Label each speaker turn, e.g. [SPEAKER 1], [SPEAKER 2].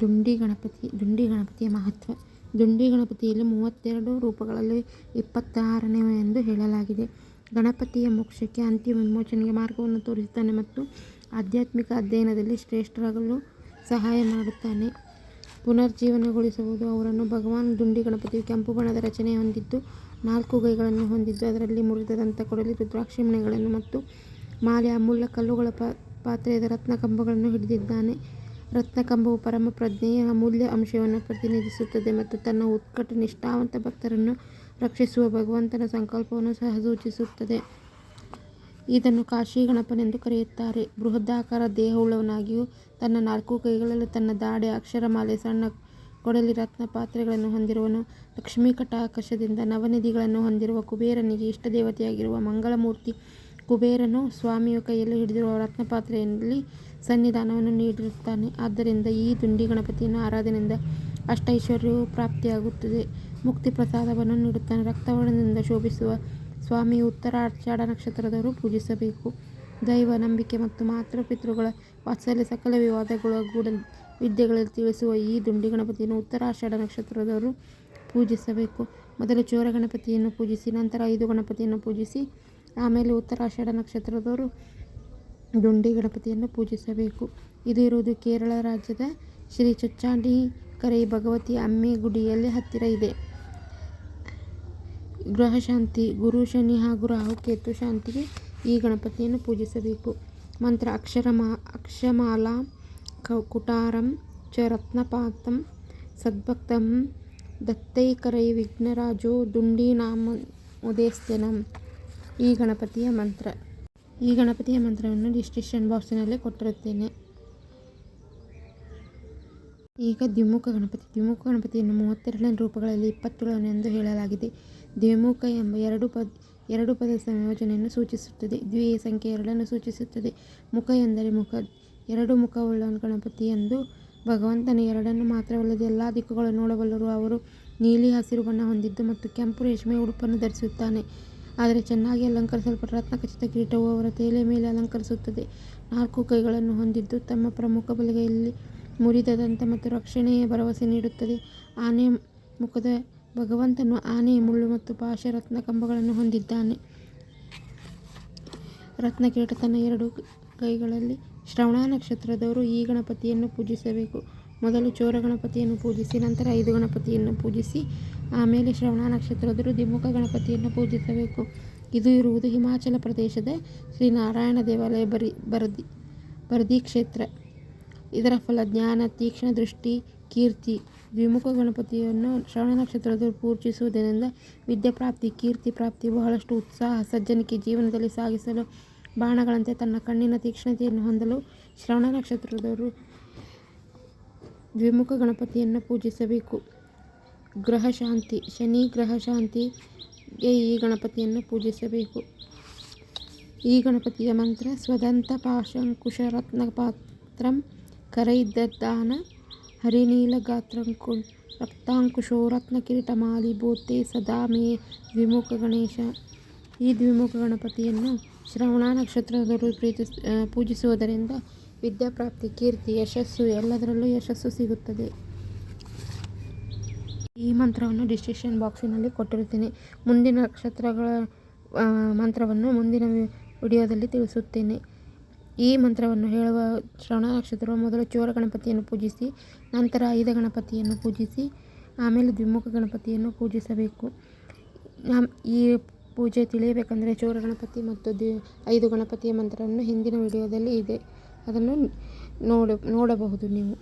[SPEAKER 1] ದುಂಡಿ ಗಣಪತಿ, ದುಂಡಿ ಗಣಪತಿಯ ಮಹತ್ವ. ದುಂಡಿ ಗಣಪತಿಯಲ್ಲಿ ಮೂವತ್ತೆರಡು ರೂಪಗಳಲ್ಲಿ ಇಪ್ಪತ್ತಾರನೇ ಎಂದು ಹೇಳಲಾಗಿದೆ. ಗಣಪತಿಯ ಮೋಕ್ಷಕ್ಕೆ ಅಂತಿಮ ವಿಮೋಚನೆಗೆ ಮಾರ್ಗವನ್ನು ತೋರಿಸುತ್ತಾನೆ ಮತ್ತು ಆಧ್ಯಾತ್ಮಿಕ ಅಧ್ಯಯನದಲ್ಲಿ ಶ್ರೇಷ್ಠರಾಗಲು ಸಹಾಯ ಮಾಡುತ್ತಾನೆ. ಪುನರ್ಜೀವನಗೊಳಿಸುವುದು ಅವರನ್ನು ಭಗವಾನ್ ದುಂಡಿ ಗಣಪತಿಯು ಕೆಂಪು ಬಣ್ಣದ ರಚನೆ ಹೊಂದಿದ್ದು, ನಾಲ್ಕು ಕೈಗಳನ್ನು ಹೊಂದಿದ್ದು, ಅದರಲ್ಲಿ ಮುರಿದ ಕೊಡಲಿ, ರುದ್ರಾಕ್ಷಿ ಮಣಿಗಳನ್ನು ಮತ್ತು ಮಾಲೆ, ಅಮೂಲ್ಯ ಕಲ್ಲುಗಳ ಪಾತ್ರೆಯದ ರತ್ನ ಕಂಬಗಳನ್ನು ಹಿಡಿದಿದ್ದಾನೆ. ರತ್ನ ಕಂಬವು ಪರಮ ಪ್ರಜ್ಞೆಯ ಅಮೂಲ್ಯ ಅಂಶವನ್ನು ಪ್ರತಿನಿಧಿಸುತ್ತದೆ ಮತ್ತು ತನ್ನ ಉತ್ಕಟ ನಿಷ್ಠಾವಂತ ಭಕ್ತರನ್ನು ರಕ್ಷಿಸುವ ಭಗವಂತನ ಸಂಕಲ್ಪವನ್ನು ಸಹ ಸೂಚಿಸುತ್ತದೆ. ಇದನ್ನು ಕಾಶಿ ಗಣಪನೆಂದು ಕರೆಯುತ್ತಾರೆ. ಬೃಹದಾಕಾರ ದೇಹವುಳ್ಳವನಾಗಿಯೂ ತನ್ನ ನಾಲ್ಕು ಕೈಗಳಲ್ಲಿ ತನ್ನ ದಾಡೆ, ಅಕ್ಷರಮಾಲೆ, ಸಣ್ಣ ಕೊಡಲಿ ರತ್ನ ಪಾತ್ರೆಗಳನ್ನು ಹೊಂದಿರುವನು ಲಕ್ಷ್ಮೀ ಕಟಾಕಶದಿಂದ ನವನಿಧಿಗಳನ್ನು ಹೊಂದಿರುವ ಕುಬೇರನಿಗೆ ಇಷ್ಟ ದೇವತೆಯಾಗಿರುವ ಮಂಗಳಮೂರ್ತಿ ಕುಬೇರನು ಸ್ವಾಮಿಯ ಕೈಯಲ್ಲಿ ಹಿಡಿದಿರುವ ರತ್ನಪಾತ್ರೆಯಲ್ಲಿ ಸನ್ನಿಧಾನವನ್ನು ನೀಡಿರುತ್ತಾನೆ. ಆದ್ದರಿಂದ ಈ ದುಂಡಿ ಗಣಪತಿಯನ್ನು ಆರಾಧನೆಯಿಂದ ಅಷ್ಟೈಶ್ವರ್ಯವು ಪ್ರಾಪ್ತಿಯಾಗುತ್ತದೆ. ಮುಕ್ತಿ ಪ್ರಸಾದವನ್ನು ನೀಡುತ್ತಾನೆ. ರಕ್ತವರ್ಣದಿಂದ ಶೋಭಿಸುವ ಸ್ವಾಮಿಯ ಉತ್ತರ ಆಚಾಢ ನಕ್ಷತ್ರದವರು ಪೂಜಿಸಬೇಕು. ದೈವ ನಂಬಿಕೆ ಮತ್ತು ಮಾತೃಪಿತೃಗಳ ವಾತ್ಸಲ್ಯ ಸಕಲ ವಿವಾದಗಳ ಗೂಢ ವಿದ್ಯೆಗಳಲ್ಲಿ ತಿಳಿಸುವ ಈ ದುಂಡಿ ಗಣಪತಿಯನ್ನು ಉತ್ತರಾಷಾಢ ನಕ್ಷತ್ರದವರು ಪೂಜಿಸಬೇಕು. ಮೊದಲು ಚೋರ ಗಣಪತಿಯನ್ನು ಪೂಜಿಸಿ, ನಂತರ ಐದು ಗಣಪತಿಯನ್ನು ಪೂಜಿಸಿ ಆಮೇಲೆ ಉತ್ತರಾಷಾಢ ನಕ್ಷತ್ರದವರು ದುಂಡಿ ಗಣಪತಿಯನ್ನು ಪೂಜಿಸಬೇಕು. ಇದು ಇರುವುದು ಕೇರಳ ರಾಜ್ಯದ ಶ್ರೀ ಚುಚ್ಚಾಂಡಿ ಕರೈ ಭಗವತಿ ಅಮ್ಮೆ ಗುಡಿಯಲ್ಲಿ ಹತ್ತಿರ ಇದೆ. ಗೃಹ ಶಾಂತಿ, ಗುರು ಶನಿ ಹಾಗೂ ರಾಹು ಕೇತು ಶಾಂತಿಗೆ ಈ ಗಣಪತಿಯನ್ನು ಪೂಜಿಸಬೇಕು. ಮಂತ್ರ ಅಕ್ಷರಮಾ, ಅಕ್ಷಮಾಲಾ ಕುಟಾರಂ, ಚ ರತ್ನಪಾತಂ, ಸದ್ಭಕ್ತಂ, ದತ್ತೈಕರೈ ವಿಘ್ನರಾಜೋ ದುಂಡಿ ನಾಮ ಉದೇಸ್ತನಂ ಈ ಗಣಪತಿಯ ಮಂತ್ರ. ಈ ಗಣಪತಿಯ ಮಂತ್ರವನ್ನು ಡಿಸ್ಕ್ರಿಪ್ಷನ್ ಬಾಕ್ಸಿನಲ್ಲಿ ಕೊಟ್ಟಿರುತ್ತೇನೆ. ಈಗ ದ್ವಿಮುಖ ಗಣಪತಿ. ದ್ವಿಮುಖ ಗಣಪತಿಯನ್ನು ಮೂವತ್ತೆರಡನೇ ರೂಪಗಳಲ್ಲಿ ಎಂದು ಹೇಳಲಾಗಿದೆ. ದ್ವಿಮುಖ ಎಂಬ ಎರಡು ಪದ ಎರಡು ಪದ ಸಂಯೋಜನೆಯನ್ನು ಸೂಚಿಸುತ್ತದೆ. ದ್ವಿ ಸಂಖ್ಯೆ ಎರಡನ್ನು ಸೂಚಿಸುತ್ತದೆ. ಮುಖ ಎಂದರೆ ಮುಖ. ಎರಡು ಮುಖವುಳ್ಳ ಗಣಪತಿ ಎಂದು ಭಗವಂತನ ಎರಡನ್ನು ಮಾತ್ರವಲ್ಲದೆ ಎಲ್ಲ ದಿಕ್ಕುಗಳನ್ನು ನೋಡಬಲ್ಲರು ಅವರು ನೀಲಿ ಹಸಿರು ಬಣ್ಣ ಹೊಂದಿದ್ದು ಮತ್ತು ಕೆಂಪು ರೇಷ್ಮೆ ಉಡುಪನ್ನು ಧರಿಸುತ್ತಾನೆ. ಆದರೆ ಚೆನ್ನಾಗಿ ಅಲಂಕರಿಸಲ್ಪಟ್ಟ ರತ್ನಖಚಿತ ಕಿರೀಟವು ಅವರ ತಲೆಯ ಮೇಲೆ ಅಲಂಕರಿಸುತ್ತದೆ. ನಾಲ್ಕು ಕೈಗಳನ್ನು ಹೊಂದಿದ್ದು ತಮ್ಮ ಪ್ರಮುಖ ಬಲಗೈಯಲ್ಲಿ ಮುರಿದ ದಂತ ಮತ್ತು ರಕ್ಷಣೆಯ ಭರವಸೆ ನೀಡುತ್ತದೆ. ಆನೆ ಮುಖದ ಭಗವಂತನು ಆನೆ, ಮುಳ್ಳು ಮತ್ತು ಪಾಶ ರತ್ನ ಕಂಬಗಳನ್ನು ಹೊಂದಿದ್ದಾನೆ. ರತ್ನ ಕಿರೀಟ ತನ್ನ ಎರಡು ಕೈಗಳಲ್ಲಿ ಶ್ರವಣ ನಕ್ಷತ್ರದವರು ಈ ಗಣಪತಿಯನ್ನು ಪೂಜಿಸಬೇಕು. ಮೊದಲು ಚೋರ ಗಣಪತಿಯನ್ನು ಪೂಜಿಸಿ, ನಂತರ ಐದು ಗಣಪತಿಯನ್ನು ಪೂಜಿಸಿ, ಆಮೇಲೆ ಶ್ರವಣ ನಕ್ಷತ್ರದ ದ್ವಿಮುಖ ಗಣಪತಿಯನ್ನು ಪೂಜಿಸಬೇಕು. ಇದು ಇರುವುದು ಹಿಮಾಚಲ ಪ್ರದೇಶದ ಶ್ರೀ ನಾರಾಯಣ ದೇವಾಲಯ ಬರಿ, ಬರದಿ ಬರದಿ ಕ್ಷೇತ್ರ. ಇದರ ಫಲ ಜ್ಞಾನ, ತೀಕ್ಷ್ಣ ದೃಷ್ಟಿ, ಕೀರ್ತಿ. ದ್ವಿಮುಖ ಗಣಪತಿಯನ್ನು ಶ್ರವಣ ನಕ್ಷತ್ರದವರು ಪೂಜಿಸುವುದರಿಂದ ವಿದ್ಯಾಪ್ರಾಪ್ತಿ ಕೀರ್ತಿ ಪ್ರಾಪ್ತಿ, ಬಹಳಷ್ಟು ಉತ್ಸಾಹ, ಸಜ್ಜನಿಕೆ ಜೀವನದಲ್ಲಿ ಸಾಗಿಸಲು ಬಾಣಗಳಂತೆ ತನ್ನ ಕಣ್ಣಿನ ತೀಕ್ಷ್ಣತೆಯನ್ನು ಹೊಂದಲು ಶ್ರವಣ ನಕ್ಷತ್ರದವರು ದ್ವಿಮುಖ ಗಣಪತಿಯನ್ನು ಪೂಜಿಸಬೇಕು. ಗ್ರಹ ಶಾಂತಿ ಶನಿ ಗ್ರಹ ಶಾಂತಿಗೆ ಈ ಗಣಪತಿಯನ್ನು ಪೂಜಿಸಬೇಕು. ಈ ಗಣಪತಿಯ ಮಂತ್ರ, ಸ್ವದಂತ ಪಾಶಂಕುಶ ಕರೆಯಿದ್ದ ಕರೈದ್ದಾನ ಹರಿನೀಲ ಗಾತ್ರಂಕು ರಕ್ತಾಂಕುಶೋ ರತ್ನ ಕಿರೀಟಮಾಲಿ ಭೂತೆ ಸದಾ ಮೇ ದ್ವಿಮುಖ ಗಣೇಶ. ಈ ದ್ವಿಮುಖ ಗಣಪತಿಯನ್ನು ಶ್ರವಣ ನಕ್ಷತ್ರದವರು ಪ್ರೀತಿಸ್ ಪೂಜಿಸುವುದರಿಂದ ವಿದ್ಯಾಪ್ರಾಪ್ತಿ, ಕೀರ್ತಿ, ಯಶಸ್ಸು, ಎಲ್ಲದರಲ್ಲೂ ಯಶಸ್ಸು ಸಿಗುತ್ತದೆ. ಈ ಮಂತ್ರವನ್ನು ಡಿಸ್ಕ್ರಿಪ್ಷನ್ ಬಾಕ್ಸಿನಲ್ಲಿ ಕೊಟ್ಟಿರುತ್ತೇನೆ. ಮುಂದಿನ ನಕ್ಷತ್ರಗಳ ಮಂತ್ರವನ್ನು ಮುಂದಿನ ವಿಡಿಯೋದಲ್ಲಿ ತಿಳಿಸುತ್ತೇನೆ. ಈ ಮಂತ್ರವನ್ನು ಹೇಳುವ ಶ್ರವಣ ನಕ್ಷತ್ರ ಮೊದಲು ಚೋರ ಗಣಪತಿಯನ್ನು ಪೂಜಿಸಿ, ನಂತರ ಐದ ಗಣಪತಿಯನ್ನು ಪೂಜಿಸಿ, ಆಮೇಲೆ ದ್ವಿಮುಖ ಗಣಪತಿಯನ್ನು ಪೂಜಿಸಬೇಕು. ಈ ಪೂಜೆ ತಿಳಿಯಬೇಕಂದರೆ ಚೋರ ಗಣಪತಿ ಮತ್ತು ದಿ ಐದು ಗಣಪತಿಯ ಮಂತ್ರವನ್ನು ಹಿಂದಿನ ವಿಡಿಯೋದಲ್ಲಿ ಇದೆ. ಅದನ್ನು ನೋಡ ನೋಡಬಹುದು ನೀವು.